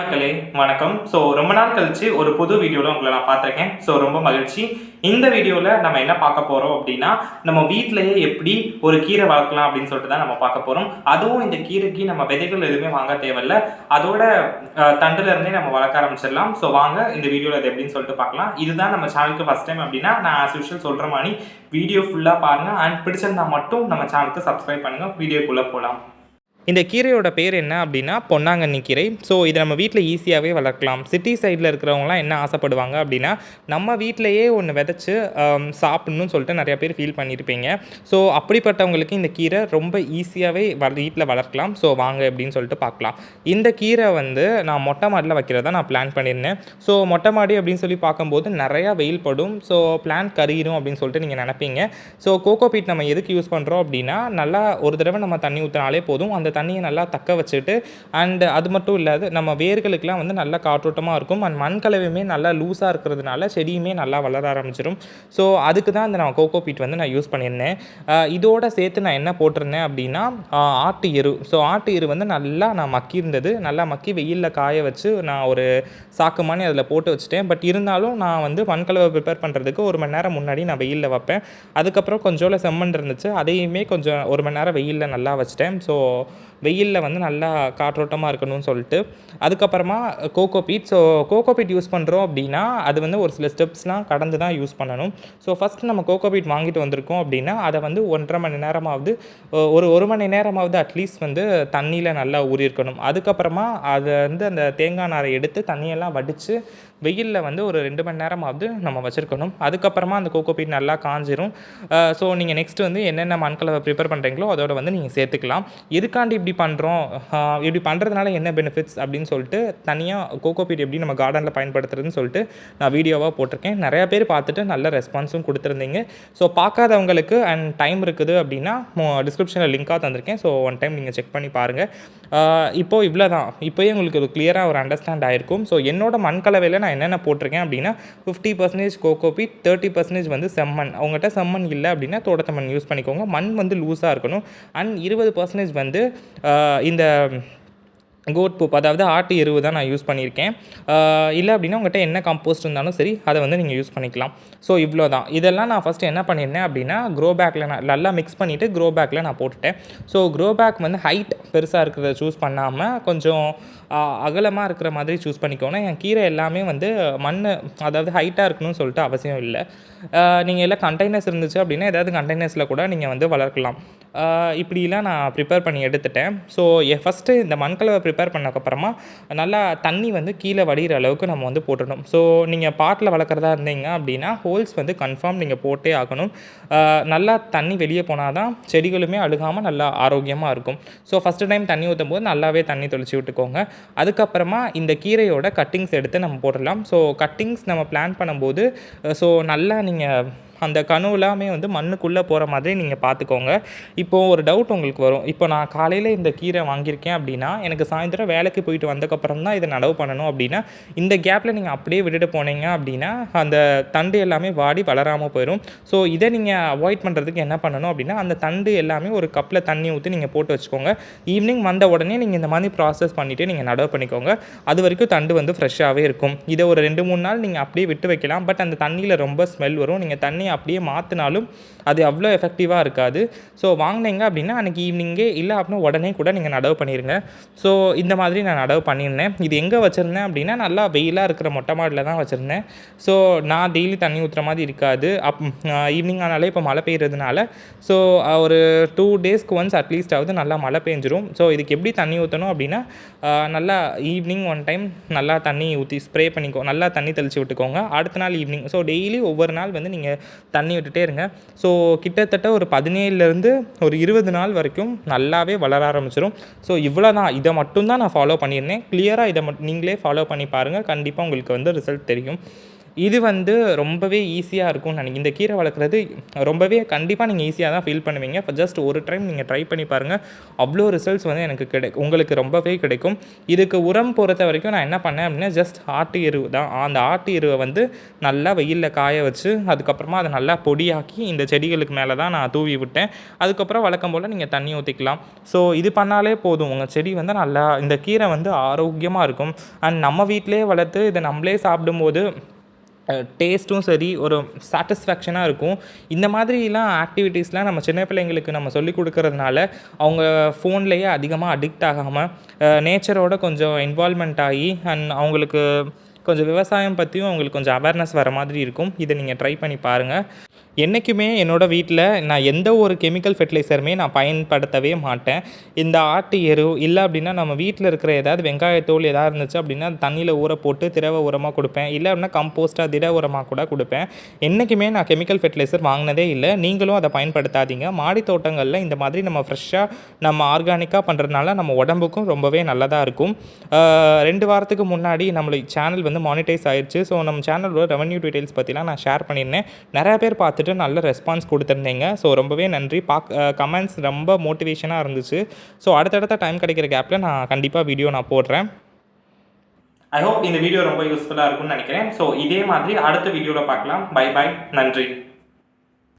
மக்களே வணக்கம். ஸோ ரொம்ப நாள் கழிச்சு ஒரு புது வீடியோவில் உங்களை நான் பார்த்துருக்கேன். ஸோ ரொம்ப மகிழ்ச்சி. இந்த வீடியோவில் நம்ம என்ன பார்க்க போகிறோம் அப்படின்னா நம்ம வீட்டிலேயே எப்படி ஒரு கீரை வளர்க்கலாம் அப்படின்னு சொல்லிட்டு தான் நம்ம பார்க்க போகிறோம் அதுவும் இந்த கீரைக்கு நம்ம விதைகள் எதுவுமே வாங்க தேவையில்ல. அதோட தண்டுலேருந்தே நம்ம வளர்க்க ஆரம்பிச்சிடலாம். ஸோ வாங்க இந்த வீடியோவில் அது எப்படின்னு சொல்லிட்டு பார்க்கலாம். இதுதான் நம்ம சேனலுக்கு ஃபஸ்ட் டைம் அப்படின்னா நான் ஆஸ் யூஷுவல் சொல்கிற மாதிரி வீடியோ ஃபுல்லாக பாருங்கள் அண்ட் பிடிச்சிருந்தா மட்டும் நம்ம சேனலுக்கு சப்ஸ்கிரைப் பண்ணுங்கள் வீடியோக்குள்ளே போகலாம் இந்த கீரையோட பேர் என்ன அப்படின்னா பொன்னாங்கண்ணி கீரை. ஸோ இதை நம்ம வீட்டில் ஈஸியாகவே வளர்க்கலாம். சிட்டி சைடில் இருக்கிறவங்களாம் என்ன ஆசைப்படுவாங்க அப்படின்னா நம்ம வீட்டிலையே ஒன்று விதைச்சு சாப்பிட்ணுன்னு சொல்லிட்டு நிறைய பேர் ஃபீல் பண்ணியிருப்பீங்க ஸோ அப்படிப்பட்டவங்களுக்கு இந்த கீரை ரொம்ப ஈஸியாகவே வீட்டில் வளர்க்கலாம். ஸோ வாங்க அப்படின்னு சொல்லிட்டு பார்க்கலாம். இந்த கீரை வந்து நான் மொட்டை மாடியில் வைக்கிறதா நான் பிளான் பண்ணியிருந்தேன். ஸோ மொட்டை மாடி அப்படின்னு சொல்லி பார்க்கும்போது நிறையா வெயில் படும். ஸோ பிளான் கருகிடும் அப்படின்னு சொல்லிட்டு நீங்கள் நினைப்பீங்க. ஸோ கோகோ பீட் நம்ம எதுக்கு யூஸ் பண்ணுறோம் அப்படின்னா நல்லா ஒரு தடவை நம்ம தண்ணி ஊற்றினாலே போதும். அந்த தண்ணியை நல்லா தக்க வச்சுட்டு அண்டு அது மட்டும் இல்லாது நம்ம வேர்களுக்கெலாம் வந்து நல்லா காற்றோட்டமாக இருக்கும். அண்ட் மண் கலவையுமே நல்லா லூஸாக இருக்கிறதுனால செடியுமே நல்லா வளர ஆரம்பிச்சிடும் ஸோ அதுக்கு தான் இந்த நான் கோகோ பீட் வந்து நான் யூஸ் பண்ணியிருந்தேன். இதோட சேர்த்து நான் என்ன போட்டிருந்தேன் அப்படின்னா ஆட்டு எரு. ஸோ ஆட்டு எரு வந்து நல்லா நான் மக்கி இருந்தது நல்லா மக்கி வெயிலில் காய வச்சு நான் ஒரு சாக்கு மாதிரி அதில் போட்டு வச்சுட்டேன். பட் இருந்தாலும் நான் வந்து மண்கலவை ப்ரிப்பேர் பண்ணுறதுக்கு ஒரு மணி நேரம் முன்னாடி நான் வெயிலில் வைப்பேன். அதுக்கப்புறம் கொஞ்சோல செம்மண் இருந்துச்சு. அதையுமே கொஞ்சம் ஒரு மணி நேரம் வெயிலில் நல்லா வச்சிட்டேன். ஸோ வெயிலில் வந்து நல்லா காற்றோட்டமாக இருக்கணும்னு சொல்லிட்டு. அதுக்கப்புறமா coco peat so coco peat use பண்ணுறோம் அப்படின்னா அது வந்து ஒரு சில ஸ்டெப்ஸ்லாம் கடந்து தான் யூஸ் பண்ணணும். ஸோ ஃபஸ்ட் நம்ம கோகோ பீட் வாங்கிட்டு வந்திருக்கோம் அப்படின்னா அதை வந்து ஒன்றரை மணி நேரமாவது ஒரு ஒரு மணி நேரமாவது அட்லீஸ்ட் வந்து தண்ணியில் நல்லா ஊறியிருக்கணும். அதுக்கப்புறமா அதை வந்து அந்த தேங்காய் நாரை எடுத்து தண்ணியெல்லாம் வடித்து வெயிலில் வந்து ஒரு ரெண்டு மணி நேரமாவது நம்ம வச்சுருக்கணும். அதுக்கப்புறமா அந்த கோகோ பீட் நல்லா காஞ்சிரும். ஸோ நீங்கள் நெக்ஸ்ட் வந்து என்னென்ன மண்கலவை ப்ரிப்பேர் பண்ணுறீங்களோ அதோட வந்து நீங்கள் சேர்த்துக்கலாம். எதுக்காண்டி இப்படி பண்ணுறோம் இப்படி பண்ணுறதுனால என்ன பெனிஃபிட்ஸ் அப்படின்னு சொல்லிட்டு தனியாக கோகோ பீட் எப்படி நம்ம கார்டனில் பயன்படுத்துறதுன்னு சொல்லிட்டு நான் வீடியோவாக போட்டிருக்கேன். நிறையா பேர் பார்த்துட்டு நல்ல ரெஸ்பான்ஸும் கொடுத்துருந்தீங்க. ஸோ பார்க்காதவங்களுக்கு அண்ட் டைம் இருக்குது அப்படின்னா டிஸ்கிரிப்ஷனில் லிங்காக தந்திருக்கேன். ஸோ ஒன் டைம் நீங்கள் செக் பண்ணி பாருங்கள் இப்போது இவ்வளோ தான் இப்போயே உங்களுக்கு ஒரு கிளியராக ஒரு அண்டர்ஸ்டாண்ட் ஆயிருக்கும். ஸோ என்னோட மண்கலவையில் நான் என்னென்ன போட்டிருக்கேன் அப்படின்னா fifty percentage coco peat thirty percentage வந்து செம்மண். அவங்ககிட்ட செம்மண் இல்லை அப்படின்னா தோட்டத்தை மண் யூஸ் பண்ணிக்கோங்க. மண் வந்து லூஸாக இருக்கணும். அண்ட் இருபது பர்சன்டேஜ் வந்து இந்த கோட் பூப் அதாவது ஆட்டு எருவு தான் நான் யூஸ் பண்ணியிருக்கேன். இல்லை அப்படின்னா உங்கள்கிட்ட என்ன கம்போஸ்ட் இருந்தாலும் சரி அதை வந்து நீங்கள் யூஸ் பண்ணிக்கலாம். ஸோ இவ்வளோ தான் இதெல்லாம் நான் ஃபஸ்ட்டு என்ன பண்ணியிருந்தேன் அப்படின்னா க்ரோ பேக்கில் நான் நல்லா மிக்ஸ் பண்ணிவிட்டு க்ரோ பேக்கில் நான் போட்டுட்டேன். ஸோ க்ரோ பேக் வந்து ஹைட் பெருசாக இருக்கிறத சூஸ் பண்ணாமல் கொஞ்சம் அகலமாக இருக்கிற மாதிரி சூஸ் பண்ணிக்கோணும் என் கீரை எல்லாமே வந்து மண் அதாவது ஹைட்டாக இருக்கணும்னு சொல்லிட்டு அவசியம் இல்லை. நீங்கள் எல்லாம் கண்டெய்னர்ஸ் இருந்துச்சு அப்படின்னா ஏதாவது கண்டெய்னர்ஸில் கூட நீங்கள் வந்து வளர்க்கலாம். இப்படிலாம் நான் ப்ரிப்பேர் பண்ணி எடுத்துட்டேன். ஸோ ஃபஸ்ட்டு இந்த மண்கலவை ப்ரிப்பேர் பண்ணக்கப்புறமா நல்லா தண்ணி வந்து கீழே வடிகிற அளவுக்கு நம்ம வந்து போட்டுடணும். ஸோ நீங்கள் பாட்டில் வளர்க்குறதா இருந்தீங்க அப்படின்னா ஹோல்ஸ் வந்து கன்ஃபார்ம் நீங்கள் போட்டே ஆகணும். நல்லா தண்ணி வெளியே போனால் தான் செடிகளுமே அழுகாமல் நல்லா ஆரோக்கியமாக இருக்கும். ஸோ ஃபஸ்ட்டு டைம் தண்ணி ஊற்றும் போது நல்லாவே தண்ணி தெளிச்சு விட்டுக்கோங்க. அதுக்கப்புறமா இந்த கீரையோட கட்டிங்ஸ் எடுத்து நம்ம போடலாம் ஸோ கட்டிங்ஸ் நம்ம பிளான் பண்ணும்போது ஸோ நல்லா நீங்கள் அந்த கனவு எல்லாமே வந்து மண்ணுக்குள்ளே போகிற மாதிரி நீங்கள் பார்த்துக்கோங்க. இப்போது ஒரு டவுட் உங்களுக்கு வரும். இப்போ நான் காலையில் இந்த கீரை வாங்கியிருக்கேன் அப்படின்னா எனக்கு சாயந்தரம் வேலைக்கு போயிட்டு வந்தக்கப்புறம் தான் இதை நடவு பண்ணணும் அப்படின்னா இந்த கேப்பில் நீங்கள் அப்படியே விட்டுட்டு போனீங்க அப்படின்னா அந்த தண்டு எல்லாமே வாடி வளராமல் போயிடும். ஸோ இதை நீங்கள் அவாய்ட் பண்ணுறதுக்கு என்ன பண்ணணும் அப்படின்னா அந்த தண்டு எல்லாமே ஒரு கப்பில் தண்ணி ஊற்றி நீங்கள் போட்டு வச்சுக்கோங்க. ஈவினிங் வந்த உடனே நீங்கள் இந்த மாதிரி ப்ராசஸ் பண்ணிவிட்டு நீங்கள் நடவு பண்ணிக்கோங்க. அது வரைக்கும் தண்டு வந்து ஃப்ரெஷ்ஷாகவே இருக்கும். இதை ஒரு ரெண்டு மூணு நாள் நீங்கள் அப்படியே விட்டு வைக்கலாம். பட் அந்த தண்ணியில் ரொம்ப ஸ்மெல் வரும். நீங்கள் தண்ணியை அப்படியே மாற்றினாலும் அது அவ்வளோ எஃபெக்டிவாக இருக்காது. ஸோ வாங்கினீங்க அப்படின்னா அன்றைக்கி ஈவினிங்கே இல்லை அப்படின்னா உடனே கூட நீங்கள் நடவு பண்ணிடுங்க ஸோ இந்த மாதிரி நான் நடவு பண்ணியிருந்தேன் இது எங்கே வச்சுருந்தேன் அப்படின்னா நல்லா வெயிலாக இருக்கிற மொட்டை மாடியில் தான் வச்சுருந்தேன். ஸோ நான் டெய்லி தண்ணி ஊற்றுற மாதிரி இருக்காது. அப் ஈவினிங் ஆனாலே இப்போ மழை பெய்யறதுனால ஸோ ஒரு டூ டேஸ்க்கு ஒன்ஸ் அட்லீஸ்ட் ஆகுது நல்லா மழை பெஞ்சிரும். ஸோ இதுக்கு எப்படி தண்ணி ஊற்றணும் அப்படின்னா நல்லா ஈவினிங் ஒன் டைம் நல்லா தண்ணி ஊற்றி ஸ்ப்ரே பண்ணிக்கோ நல்லா தண்ணி தெளித்து விட்டுக்கோங்க. அடுத்த நாள் ஈவினிங் ஸோ டெய்லி ஒவ்வொரு நாள் வந்து நீங்கள் தண்ணி விட்டுட்டே இருங்க. ஸோ கிட்டத்தட்ட ஒரு பதினேழுலேருந்து ஒரு இருபது நாள் வரைக்கும் நல்லாவே வளர ஆரம்பிச்சிடும் ஸோ இவ்வளோ தான் இதை மட்டும்தான் நான் ஃபாலோ பண்ணியிருந்தேன். கிளியராக இதை மட் நீங்களே ஃபாலோ பண்ணி பாருங்கள் கண்டிப்பாக உங்களுக்கு வந்து ரிசல்ட் தெரியும். இது வந்து ரொம்பவே ஈஸியாக இருக்கும்னு நினைக்கிறேன். இந்த கீரை வளர்க்குறது ரொம்பவே கண்டிப்பாக நீங்கள் ஈஸியாக தான் ஃபீல் பண்ணுவீங்க. இப்போ ஜஸ்ட் ஒரு டைம் நீங்கள் ட்ரை பண்ணி பாருங்கள் அவ்வளோ ரிசல்ட்ஸ் வந்து எனக்கு கிடைக்கும் உங்களுக்கு ரொம்பவே கிடைக்கும். இதுக்கு உரம் பொறுத்த வரைக்கும் நான் என்ன பண்ணேன் அப்படின்னா ஜஸ்ட் ஆட்டு எருவு தான். அந்த ஆட்டு எருவை வந்து நல்லா வெயிலில் காய வச்சு அதுக்கப்புறமா அதை நல்லா பொடியாக்கி இந்த செடிகளுக்கு மேலே தான் நான் தூவி விட்டேன். அதுக்கப்புறம் வழக்கம் போல் நீங்கள் தண்ணி ஊற்றிக்கலாம் ஸோ இது பண்ணாலே போதும். உங்கள் செடி வந்து நல்லா இந்த கீரை வந்து ஆரோக்கியமாக இருக்கும். அண்ட் நம்ம வீட்டிலே வளர்த்து இதை நம்மளே சாப்பிடும்போது டேஸ்ட்டும் சரி ஒரு சாட்டிஸ்ஃபேக்ஷனாக இருக்கும். இந்த மாதிரிலாம் ஆக்டிவிட்டீஸ்லாம் நம்ம சின்ன பிள்ளைங்களுக்கு நம்ம சொல்லிக் கொடுக்கறதுனால அவங்க ஃபோன்லேயே அதிகமாக அடிக்ட் ஆகாமல் நேச்சரோட கொஞ்சம் இன்வால்மெண்ட் ஆகி அண்ட் அவங்களுக்கு கொஞ்சம் விவசாயம் பற்றியும் அவங்களுக்கு கொஞ்சம் அவேர்னஸ் வர மாதிரி இருக்கும். இதை நீங்கள் ட்ரை பண்ணி பாருங்கள் என்றைக்குமே என்னோடய வீட்டில் நான் எந்த ஒரு கெமிக்கல் ஃபெர்டிலைசருமே நான் பயன்படுத்தவே மாட்டேன். இந்த ஆட்டு எரு இல்லை அப்படின்னா நம்ம வீட்டில் இருக்கிற ஏதாவது வெங்காயத்தோல் எதாவது இருந்துச்சு அப்படின்னா தண்ணியில் ஊற போட்டு திரவ உரமாக கொடுப்பேன். இல்லை அப்படின்னா கம்போஸ்ட்டாக திட உரமாக கூட கொடுப்பேன். என்றைக்குமே நான் கெமிக்கல் ஃபெர்டிலைசர் வாங்கினதே இல்லை. நீங்களும் அதை பயன்படுத்தாதீங்க. மாடி தோட்டங்களில் இந்த மாதிரி நம்ம ஃப்ரெஷ்ஷாக நம்ம ஆர்கானிக்காக பண்ணுறதுனால நம்ம உடம்புக்கும் ரொம்பவே நல்லதாக இருக்கும். ரெண்டு வாரத்துக்கு முன்னாடி நம்மளுடைய சேனல் வந்து மானிட்டைஸ் ஆயிடுச்சு ஸோ நம்ம சேனலோட ரெவன்யூ டீட்டெயில்ஸ் பற்றிலாம் நான் ஷேர் பண்ணியிருந்தேன். நிறைய பேர் பார்த்துட்டு நல்ல ரெஸ்பான்ஸ் கொடுத்துருந்தீங்க. ஸோ ரொம்பவே நன்றி. பாக் கமெண்ட்ஸ் ரொம்ப மோட்டிவேஷனாக இருந்துச்சு. ஸோ அடுத்தடுத்த டைம் கிடைக்கிற கேப்பில் நான் கண்டிப்பாக வீடியோ நான் போடுறேன். ஐ ஹோப் இந்த வீடியோ ரொம்ப யூஸ்ஃபுல்லாக இருக்கும்னு நினைக்கிறேன். ஸோ இதே மாதிரி அடுத்த வீடியோவில் பார்க்கலாம். பை பை நன்றி.